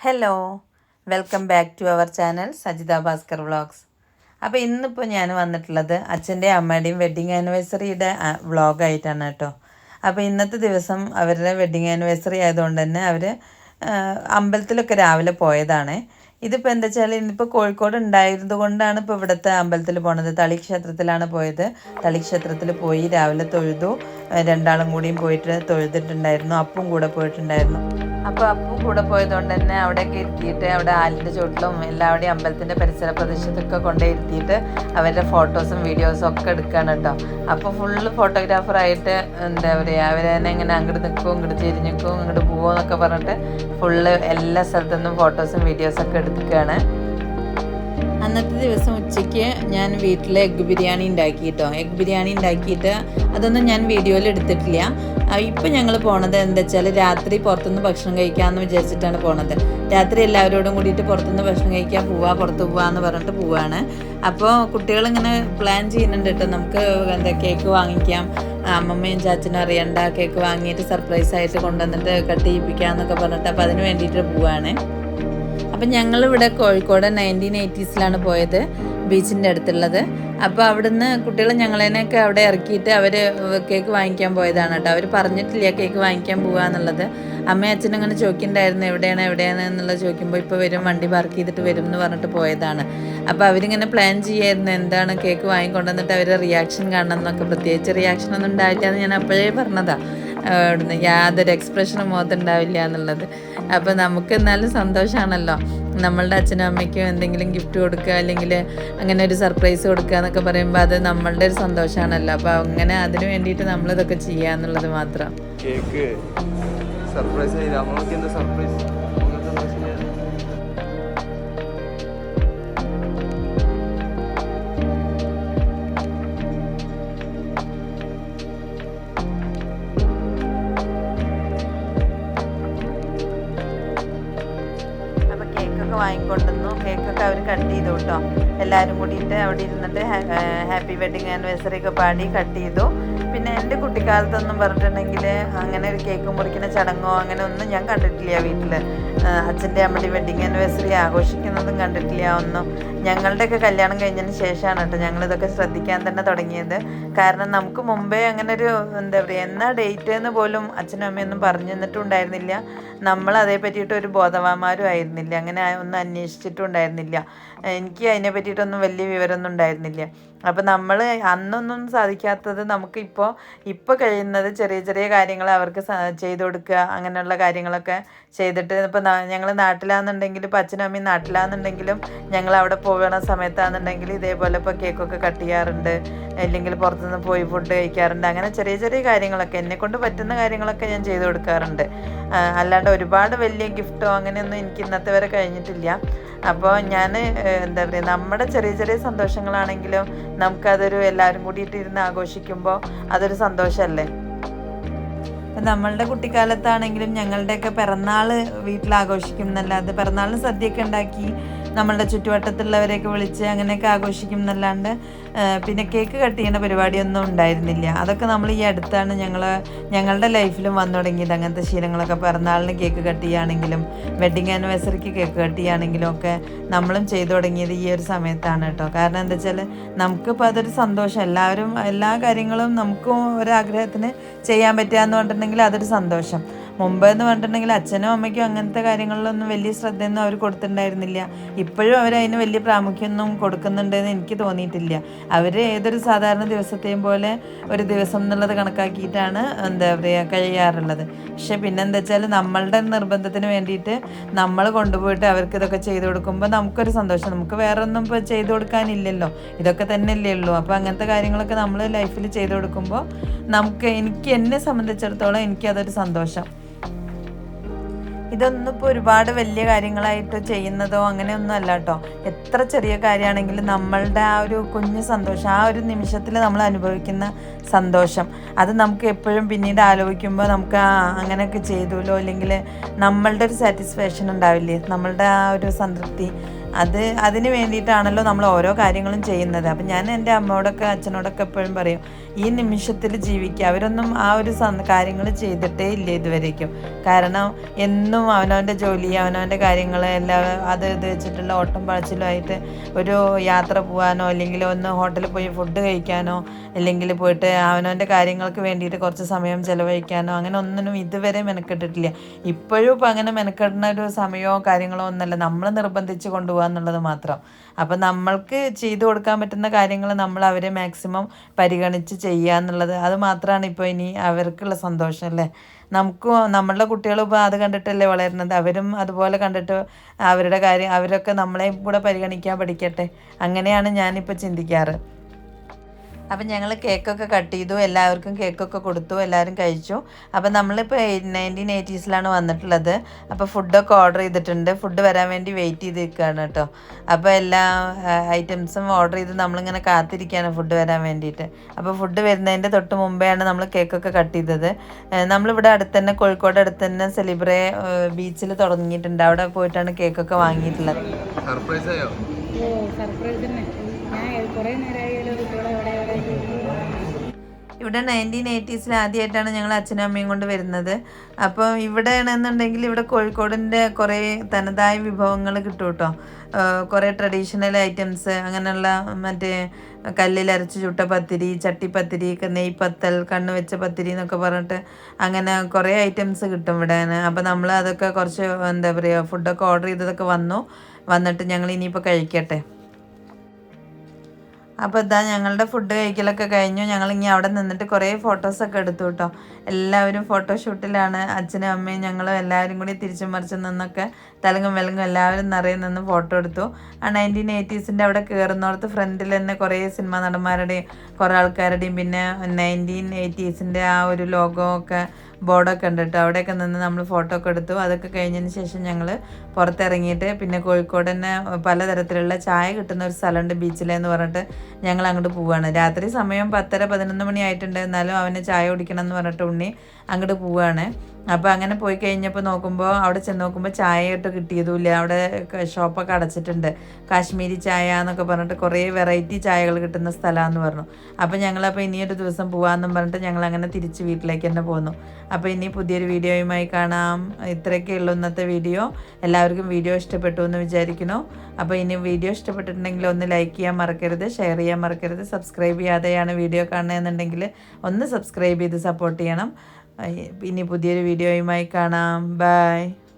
Hello welcome back to our channel Sajitha Bhaskar vlogs അപ്പോൾ ഇന്നിപ്പോൾ ഞാൻ വന്നിട്ടുള്ളത് അച്ഛന്റെയും അമ്മയുടെയും വെഡ്ഡിങ് ആനിവേഴ്സറിയുടെ വ്ളോഗായിട്ടാണ് കേട്ടോ. അപ്പോൾ ഇന്നത്തെ ദിവസം അവരുടെ വെഡ്ഡിങ് ആനിവേഴ്സറി ആയതുകൊണ്ട് തന്നെ അവർ അമ്പലത്തിലൊക്കെ രാവിലെ പോയതാണ്. ഇതിപ്പോൾ എന്താ വെച്ചാൽ ഇന്നിപ്പോൾ കോഴിക്കോട് ഉണ്ടായിരുന്നത് കൊണ്ടാണ് ഇപ്പോൾ ഇവിടുത്തെ അമ്പലത്തിൽ പോണത്. തളി ക്ഷേത്രത്തിലാണ് പോയത്. തളി ക്ഷേത്രത്തിൽ പോയി രാവിലെ തൊഴുതു. രണ്ടാളും കൂടിയും പോയിട്ട് തൊഴുതിട്ടുണ്ടായിരുന്നു. അപ്പും കൂടെ പോയിട്ടുണ്ടായിരുന്നു. അപ്പോൾ അപ്പു കൂടെ പോയതുകൊണ്ട് തന്നെ അവിടെയൊക്കെ ഇരുത്തിയിട്ട് അവിടെ ആലിന്റെ ചുവട്ടിലും എല്ലാവിടെയും അമ്പലത്തിന്റെ പരിസര പ്രദേശത്തൊക്കെ കൊണ്ടേ ഇരുത്തിയിട്ട് അവരുടെ ഫോട്ടോസും വീഡിയോസും ഒക്കെ എടുക്കുകയാണ് കേട്ടോ. അപ്പോൾ ഫുള്ള് ഫോട്ടോഗ്രാഫറായിട്ട് എന്താ പറയുക അവരെന്നെ ഇങ്ങനെ അങ്ങോട്ട് നിൽക്കും ഇങ്ങോട്ട് തിരിഞ്ഞ് നിൽക്കും ഇങ്ങോട്ട് പോകും എന്നൊക്കെ പറഞ്ഞിട്ട് ഫുള്ള് എല്ലാ സ്ഥലത്തു നിന്നും ഫോട്ടോസും വീഡിയോസും ഒക്കെ എടുക്കുകയാണ് അന്നത്തെ ദിവസം ഉച്ചയ്ക്ക് ഞാൻ വീട്ടിൽ എഗ്ഗ് ബിരിയാണി ഉണ്ടാക്കി കേട്ടോ എഗ്ഗ് ബിരിയാണി ഉണ്ടാക്കിയിട്ട് അതൊന്നും ഞാൻ വീഡിയോയിൽ എടുത്തിട്ടില്ല. ഇപ്പം ഞങ്ങൾ പോണത് എന്താ വെച്ചാൽ രാത്രി പുറത്തുനിന്ന് ഭക്ഷണം കഴിക്കാമെന്ന് വിചാരിച്ചിട്ടാണ് പോണത്. രാത്രി എല്ലാവരോടും കൂടിയിട്ട് പുറത്തുനിന്ന് ഭക്ഷണം കഴിക്കാൻ പോവാ പുറത്ത് പോവാന്ന് പറഞ്ഞിട്ട് പോവാണ്. അപ്പോൾ കുട്ടികളിങ്ങനെ പ്ലാൻ ചെയ്യുന്നുണ്ട് കേട്ടോ നമുക്ക് എന്താ കേക്ക് വാങ്ങിക്കാം. അമ്മമ്മയും ചാച്ചനും അറിയണ്ട കേക്ക് വാങ്ങിയിട്ട് സർപ്രൈസ് ആയിട്ട് കൊണ്ടുവന്നിട്ട് കട്ട് ചെയ്യിപ്പിക്കാം എന്നൊക്കെ പറഞ്ഞിട്ട് അപ്പോൾ അതിന് വേണ്ടിയിട്ട് പോവാണ്. അപ്പം ഞങ്ങളിവിടെ കോഴിക്കോട് നയന്റീൻ എയ്റ്റീസിലാണ് പോയത് ബീച്ചിന്റെ അടുത്തുള്ളത്. അപ്പോൾ അവിടുന്ന് കുട്ടികൾ ഞങ്ങളെയൊക്കെ അവിടെ ഇറക്കിയിട്ട് അവർ കേക്ക് വാങ്ങിക്കാൻ പോയതാണ് കേട്ടോ. അവർ പറഞ്ഞിട്ടില്ല കേക്ക് വാങ്ങിക്കാൻ പോകുക എന്നുള്ളത്. അമ്മയും അച്ഛനും അങ്ങനെ ചോദിക്കണ്ടായിരുന്നു എവിടെയാണ് എവിടെയാണ് എന്നുള്ളത് ചോദിക്കുമ്പോൾ ഇപ്പോൾ വരും വണ്ടി പാർക്ക് ചെയ്തിട്ട് വരും എന്ന് പറഞ്ഞിട്ട് പോയതാണ്. അപ്പോൾ അവരിങ്ങനെ പ്ലാൻ ചെയ്യായിരുന്നു എന്താണ് കേക്ക് വാങ്ങിക്കൊണ്ടുവന്നിട്ട് അവരുടെ റിയാക്ഷൻ കാണണം എന്നൊക്കെ. പ്രത്യേകിച്ച് റിയാക്ഷൻ ഒന്നും ഉണ്ടാവില്ല എന്ന് ഞാൻ അപ്പോഴേ പറഞ്ഞതാണ് അവിടുന്ന് യാതൊരു എക്സ്പ്രഷനും മുഖത്തുണ്ടാവില്ല എന്നുള്ളത്. അപ്പോൾ നമുക്ക് എന്നാലും സന്തോഷമാണല്ലോ നമ്മളുടെ അച്ഛനും അമ്മയ്ക്കും എന്തെങ്കിലും ഗിഫ്റ്റ് കൊടുക്കുക അല്ലെങ്കിൽ അങ്ങനെ ഒരു സർപ്രൈസ് കൊടുക്കുക എന്നൊക്കെ പറയുമ്പോൾ അത് നമ്മളുടെ ഒരു സന്തോഷമാണല്ലോ അപ്പോൾ അങ്ങനെ അതിന് വേണ്ടിയിട്ട് നമ്മളിതൊക്കെ ചെയ്യുക എന്നുള്ളത് മാത്രം. കേക്ക്. സർപ്രൈസ് സർപ്രൈസ് വാങ്ങിക്കൊണ്ടുവന്നു. കേക്കൊക്കെ അവർ കട്ട് ചെയ്തു കേട്ടോ എല്ലാവരും കൂടിയിട്ട് അവിടെ ഇരുന്നിട്ട് ഹാപ്പി വെഡിങ് ആനിവേഴ്സറി ഒക്കെ പാടി കട്ട് ചെയ്തു. പിന്നെ എന്റെ കുട്ടിക്കാലത്തൊന്നും പറഞ്ഞിട്ടുണ്ടെങ്കിൽ അങ്ങനെ ഒരു കേക്ക് മുറിക്കുന്ന ചടങ്ങോ അങ്ങനെ ഒന്നും ഞാൻ കണ്ടിട്ടില്ല വീട്ടിൽ അച്ഛന്റെ അമ്മയുടെ വെഡിങ് ആനിവേഴ്സറി ആഘോഷിക്കുന്നതും കണ്ടിട്ടില്ല ഒന്നും. ഞങ്ങളുടെയൊക്കെ കല്യാണം കഴിഞ്ഞതിന് ശേഷമാണ് കേട്ടോ ഞങ്ങളിതൊക്കെ ശ്രദ്ധിക്കാൻ തന്നെ തുടങ്ങിയത്. കാരണം നമുക്ക് മുമ്പേ അങ്ങനെ ഒരു എന്താ പറയുക എന്നാ ഡേറ്റ് എന്ന് പോലും അച്ഛനും അമ്മയൊന്നും പറഞ്ഞു തന്നിട്ടുണ്ടായിരുന്നില്ല. നമ്മൾ അതേ പറ്റിയിട്ട് ഒരു ബോധവാന്മാരും ആയിരുന്നില്ല. അങ്ങനെ ഒന്നും അന്വേഷിച്ചിട്ടും ഉണ്ടായിരുന്നില്ല എനിക്ക് അതിനെ പറ്റിയിട്ടൊന്നും വലിയ വിവരമൊന്നും ഉണ്ടായിരുന്നില്ല. അപ്പം നമ്മൾ അന്നൊന്നും സാധിക്കാത്തത് നമുക്കിപ്പോൾ ഇപ്പോൾ കഴിയുന്നത് ചെറിയ ചെറിയ കാര്യങ്ങൾ അവർക്ക് ചെയ്തു കൊടുക്കുക അങ്ങനെയുള്ള കാര്യങ്ങളൊക്കെ ചെയ്തിട്ട് ഇപ്പോൾ ഞങ്ങൾ നാട്ടിലാണെന്നുണ്ടെങ്കിൽ ഇപ്പോൾ അച്ഛനും അമ്മയും നാട്ടിലാണെന്നുണ്ടെങ്കിലും ഞങ്ങൾ അവിടെ പോകുന്ന സമയത്താണെന്നുണ്ടെങ്കിൽ ഇതേപോലെ ഇപ്പോൾ കേക്കൊക്കെ കട്ട് ചെയ്യാറുണ്ട്. അല്ലെങ്കിൽ പുറത്തുനിന്ന് പോയി ഫുഡ് കഴിക്കാറുണ്ട്. അങ്ങനെ ചെറിയ ചെറിയ കാര്യങ്ങളൊക്കെ എന്നെ കൊണ്ട് പറ്റുന്ന കാര്യങ്ങളൊക്കെ ഞാൻ ചെയ്തു കൊടുക്കാറുണ്ട്. അല്ലാണ്ട് ഒരുപാട് വലിയ ഗിഫ്റ്റോ അങ്ങനെയൊന്നും എനിക്ക് ഇന്നത്തെ വരെ കഴിഞ്ഞിട്ടില്ല. അപ്പോൾ ഞാൻ എന്താ പറയുക നമ്മുടെ ചെറിയ ചെറിയ സന്തോഷങ്ങളാണെങ്കിലും നമുക്കതൊരു എല്ലാവരും കൂടിയിട്ട് ഇരുന്ന് ആഘോഷിക്കുമ്പോൾ അതൊരു സന്തോഷമല്ലേ ഇപ്പം നമ്മളുടെ കുട്ടിക്കാലത്താണെങ്കിലും ഞങ്ങളുടെയൊക്കെ പിറന്നാൾ വീട്ടിൽ ആഘോഷിക്കും എന്നല്ലാതെ പിറന്നാളിന് സദ്യയൊക്കെ ഉണ്ടാക്കി നമ്മളുടെ ചുറ്റുവട്ടത്തുള്ളവരെയൊക്കെ വിളിച്ച് അങ്ങനെയൊക്കെ ആഘോഷിക്കും എന്നല്ലാണ്ട് പിന്നെ കേക്ക് കട്ട് ചെയ്യുന്ന പരിപാടിയൊന്നും ഉണ്ടായിരുന്നില്ല. അതൊക്കെ നമ്മൾ ഈ അടുത്താണ് ഞങ്ങൾ ഞങ്ങളുടെ ലൈഫിലും വന്നു തുടങ്ങിയത്. അങ്ങനത്തെ ശീലങ്ങളൊക്കെ പിറന്നാളിന് കേക്ക് കട്ട് ചെയ്യുകയാണെങ്കിലും വെഡിങ് ആനിവേഴ്സറിക്ക് കേക്ക് കട്ട് ചെയ്യുകയാണെങ്കിലും ഒക്കെ നമ്മളും ചെയ്തു തുടങ്ങിയത് ഈ ഒരു സമയത്താണ് കേട്ടോ. കാരണം എന്താ വെച്ചാൽ നമുക്കിപ്പോൾ അതൊരു സന്തോഷം. എല്ലാവരും എല്ലാ കാര്യങ്ങളും നമുക്കും ഒരാഗ്രഹത്തിന് ചെയ്യാൻ പറ്റുക എന്ന് പറഞ്ഞിട്ടുണ്ടെങ്കിൽ അതൊരു സന്തോഷം. മുമ്പ് എന്ന് പറഞ്ഞിട്ടുണ്ടെങ്കിൽ അച്ഛനും അമ്മയ്ക്കും അങ്ങനത്തെ കാര്യങ്ങളിലൊന്നും വലിയ ശ്രദ്ധയൊന്നും അവർ കൊടുത്തിട്ടുണ്ടായിരുന്നില്ല. ഇപ്പോഴും അവർ അതിന് വലിയ പ്രാമുഖ്യമൊന്നും കൊടുക്കുന്നുണ്ടെന്ന് എനിക്ക് തോന്നിയിട്ടില്ല. അവർ ഏതൊരു സാധാരണ ദിവസത്തെയും പോലെ ഒരു ദിവസം എന്നുള്ളത് കണക്കാക്കിയിട്ടാണ് എന്താ പറയുക കഴിയാറുള്ളത്. പക്ഷെ പിന്നെന്താ വെച്ചാൽ നമ്മളുടെ നിർബന്ധത്തിന് വേണ്ടിയിട്ട് നമ്മൾ കൊണ്ടുപോയിട്ട് അവർക്ക് ഇതൊക്കെ ചെയ്തു കൊടുക്കുമ്പോൾ നമുക്കൊരു സന്തോഷം. നമുക്ക് വേറെ ഒന്നും ഇപ്പോൾ ചെയ്തു കൊടുക്കാനില്ലല്ലോ. ഇതൊക്കെ തന്നെയല്ലേ ഉള്ളൂ. അപ്പോൾ അങ്ങനത്തെ കാര്യങ്ങളൊക്കെ നമ്മൾ ലൈഫിൽ ചെയ്തു കൊടുക്കുമ്പോൾ നമുക്ക് എനിക്ക് എന്നെ സംബന്ധിച്ചിടത്തോളം എനിക്കതൊരു സന്തോഷം. ഇതൊന്നും ഇപ്പോൾ ഒരുപാട് വലിയ കാര്യങ്ങളായിട്ട് ചെയ്യുന്നതോ അങ്ങനെയൊന്നും അല്ല കേട്ടോ എത്ര ചെറിയ കാര്യമാണെങ്കിലും നമ്മളുടെ ആ ഒരു കുഞ്ഞു സന്തോഷം ആ ഒരു നിമിഷത്തിൽ നമ്മൾ അനുഭവിക്കുന്ന സന്തോഷം. അത് നമുക്ക് എപ്പോഴും പിന്നീട് ആലോചിക്കുമ്പോൾ നമുക്ക് അങ്ങനെയൊക്കെ ചെയ്തുല്ലോ അല്ലെങ്കിൽ നമ്മളുടെ ഒരു സാറ്റിസ്ഫാക്ഷൻ ഉണ്ടാവില്ലേ? നമ്മളുടെ ആ ഒരു സംതൃപ്തി. അത് അതിന് വേണ്ടിയിട്ടാണല്ലോ നമ്മൾ ഓരോ കാര്യങ്ങളും ചെയ്യുന്നത്. അപ്പം ഞാൻ എന്റെ അമ്മയോടൊക്കെ അച്ഛനോടൊക്കെ എപ്പോഴും പറയും ഈ നിമിഷത്തിൽ ജീവിക്കുക. അവരൊന്നും ആ ഒരു കാര്യങ്ങൾ ചെയ്തിട്ടേ ഇല്ല ഇതുവരേക്കും. കാരണം എന്നും അവനവന്റെ ജോലി അവനവന്റെ കാര്യങ്ങൾ എല്ലാം അത് ഇത് വെച്ചിട്ടുള്ള ഓട്ടം പഴച്ചിലുമായിട്ട് ഒരു യാത്ര പോകാനോ അല്ലെങ്കിൽ ഒന്ന് ഹോട്ടലിൽ പോയി ഫുഡ് കഴിക്കാനോ അല്ലെങ്കിൽ പോയിട്ട് അവനവന്റെ കാര്യങ്ങൾക്ക് വേണ്ടിയിട്ട് കുറച്ച് സമയം ചിലവഴിക്കാനോ അങ്ങനെ ഒന്നിനും ഇതുവരെ മെനക്കെട്ടിട്ടില്ല. ഇപ്പോഴും ഇപ്പം അങ്ങനെ മെനക്കെടുന്ന ഒരു സമയമോ കാര്യങ്ങളോ ഒന്നല്ല നമ്മൾ നിർബന്ധിച്ച് കൊണ്ടുപോകുക എന്നുള്ളത് മാത്രം. അപ്പം നമ്മൾക്ക് ചെയ്തു കൊടുക്കാൻ പറ്റുന്ന കാര്യങ്ങൾ നമ്മൾ അവരെ മാക്സിമം പരിഗണിച്ച് ചെയ്യുക എന്നുള്ളത് അത് മാത്രമാണ് ഇപ്പോൾ ഇനി അവർക്കുള്ള സന്തോഷം അല്ലേ? നമുക്കും നമ്മളുടെ കുട്ടികളും ഇപ്പോൾ അത് കണ്ടിട്ടല്ലേ വളരുന്നത്. അവരും അതുപോലെ കണ്ടിട്ട് അവരുടെ കാര്യം അവരൊക്കെ നമ്മളെയും കൂടെ പരിഗണിക്കാൻ പഠിക്കട്ടെ. അങ്ങനെയാണ് ഞാനിപ്പോൾ ചിന്തിക്കാറ്. അപ്പം ഞങ്ങൾ കേക്കൊക്കെ കട്ട് ചെയ്തു എല്ലാവർക്കും കേക്കൊക്കെ കൊടുത്തു എല്ലാവരും കഴിച്ചു. അപ്പം നമ്മളിപ്പോൾ നയന്റീൻ എയ്റ്റീസിലാണ് വന്നിട്ടുള്ളത്. അപ്പോൾ ഫുഡൊക്കെ ഓർഡർ ചെയ്തിട്ടുണ്ട്. ഫുഡ് വരാൻ വേണ്ടി വെയിറ്റ് ചെയ്ത് നിൽക്കുകയാണ് കേട്ടോ. അപ്പോൾ എല്ലാ ഐറ്റംസും ഓർഡർ ചെയ്ത് നമ്മളിങ്ങനെ കാത്തിരിക്കുകയാണ് ഫുഡ് വരാൻ വേണ്ടിയിട്ട്. അപ്പോൾ ഫുഡ് വരുന്നതിന്റെ തൊട്ട് മുമ്പെയാണ് നമ്മൾ കേക്കൊക്കെ കട്ട് ചെയ്തത്. നമ്മളിവിടെ അടുത്ത് തന്നെ കോഴിക്കോട് അടുത്ത് തന്നെ സെലിബ്രേ ബീച്ചിൽ തുടങ്ങിയിട്ടുണ്ട്. അവിടെ പോയിട്ടാണ് കേക്കൊക്കെ വാങ്ങിയിട്ടുള്ളത്. സർപ്രൈസ് ആയോ ഓ സർപ്രൈസ് തന്നെ. ഞാൻ കുറേ ഇവിടെ നയന്റീൻ എയ്റ്റീസിൽ ആദ്യമായിട്ടാണ് ഞങ്ങൾ അച്ഛനും അമ്മയും കൊണ്ട് വരുന്നത്. അപ്പോൾ ഇവിടെ ആണെന്നുണ്ടെങ്കിൽ ഇവിടെ കോഴിക്കോടിന്റെ കുറേ തനതായ വിഭവങ്ങൾ കിട്ടും കേട്ടോ കുറേ ട്രഡീഷണൽ ഐറ്റംസ് അങ്ങനെയുള്ള മറ്റേ കല്ലിൽ കല്ലിലരച്ച് ചുട്ട പത്തിരി ചട്ടിപ്പത്തിരി നെയ്പത്തൽ കണ്ണ് വെച്ച പത്തിരി എന്നൊക്കെ പറഞ്ഞിട്ട് അങ്ങനെ കുറേ ഐറ്റംസ് കിട്ടും ഇവിടെ. അപ്പോൾ നമ്മൾ അതൊക്കെ കുറച്ച് എന്താ പറയുക ഫുഡൊക്കെ ഓർഡർ ചെയ്തതൊക്കെ വന്നു. വന്നിട്ട് ഞങ്ങൾ ഇനിയിപ്പോൾ കഴിക്കട്ടെ. അപ്പോൾ ഇതാ ഞങ്ങളുടെ ഫുഡ് കഴിക്കലൊക്കെ കഴിഞ്ഞു. ഞങ്ങൾ ഇനി അവിടെ നിന്നിട്ട് കുറേ ഫോട്ടോസൊക്കെ എടുത്തു കേട്ടോ എല്ലാവരും ഫോട്ടോഷൂട്ടിലാണ് അച്ഛനും അമ്മയും ഞങ്ങളും എല്ലാവരും കൂടി തിരിച്ചും മറിച്ചു നിന്നൊക്കെ തലങ്ങും വിലങ്ങും എല്ലാവരും നിറയെ നിന്ന് ഫോട്ടോ എടുത്തു. ആ നയന്റീൻ എയ്റ്റീസിന്റെ അവിടെ കയറുന്നോടത്ത് ഫ്രണ്ടിൽ തന്നെ കുറേ സിനിമാ നടന്മാരുടെയും കുറേ ആൾക്കാരുടെയും പിന്നെ നയന്റീൻ എയ്റ്റീസിന്റെ ആ ഒരു ലോഗോ ഒക്കെ ബോർഡൊക്കെ ഉണ്ട് കേട്ടോ അവിടെയൊക്കെ നിന്ന് നമ്മൾ ഫോട്ടോ ഒക്കെ എടുത്തു. അതൊക്കെ കഴിഞ്ഞതിന് ശേഷം ഞങ്ങൾ പുറത്തിറങ്ങിയിട്ട് പിന്നെ കോഴിക്കോട് തന്നെ പലതരത്തിലുള്ള ചായ കിട്ടുന്ന ഒരു സ്ഥലമുണ്ട് ബീച്ചിലെന്ന് പറഞ്ഞിട്ട്. ഞങ്ങൾ അങ്ങോട്ട് പോവുകയാണ് രാത്രി സമയം പത്തര പതിനൊന്ന് മണി ആയിട്ടുണ്ട്. എന്നാലും അവന് ചായ കുടിക്കണം എന്ന് പറഞ്ഞിട്ട് ഉണ്ണി അങ്ങോട്ട് പോവുകയാണ് അപ്പോൾ അങ്ങനെ പോയി കഴിഞ്ഞപ്പോൾ നോക്കുമ്പോൾ അവിടെ ചെന്ന് നോക്കുമ്പോൾ ചായ ഇട്ട് കിട്ടിയതുമില്ല. അവിടെ ഷോപ്പൊക്കെ അടച്ചിട്ടുണ്ട്. കാശ്മീരി ചായ എന്നൊക്കെ പറഞ്ഞിട്ട് കുറേ വെറൈറ്റി ചായകൾ കിട്ടുന്ന സ്ഥലമാണെന്ന് പറഞ്ഞു. അപ്പോൾ ഞങ്ങളപ്പോൾ ഇനിയൊരു ദിവസം പോകാമെന്നും പറഞ്ഞിട്ട് ഞങ്ങൾ അങ്ങനെ തിരിച്ച് വീട്ടിലേക്ക് തന്നെ പോന്നു. അപ്പോൾ ഇനി പുതിയൊരു വീഡിയോയുമായി കാണാം. ഇത്രയൊക്കെ ഉള്ളൂ ഇന്നത്തെ വീഡിയോ. എല്ലാവർക്കും വീഡിയോ ഇഷ്ടപ്പെട്ടു എന്ന് വിചാരിക്കുന്നു. അപ്പോൾ ഇനി വീഡിയോ ഇഷ്ടപ്പെട്ടിട്ടുണ്ടെങ്കിൽ ഒന്ന് ലൈക്ക് ചെയ്യാൻ മറക്കരുത് ഷെയർ ചെയ്യാൻ മറക്കരുത്. സബ്സ്ക്രൈബ് ചെയ്യാതെയാണ് വീഡിയോ കാണുന്നതെന്നുണ്ടെങ്കിൽ ഒന്ന് സബ്സ്ക്രൈബ് ചെയ്ത് സപ്പോർട്ട് ചെയ്യണം. ഇനി പുതിയൊരു വീഡിയോയുമായി കാണാം. ബൈ.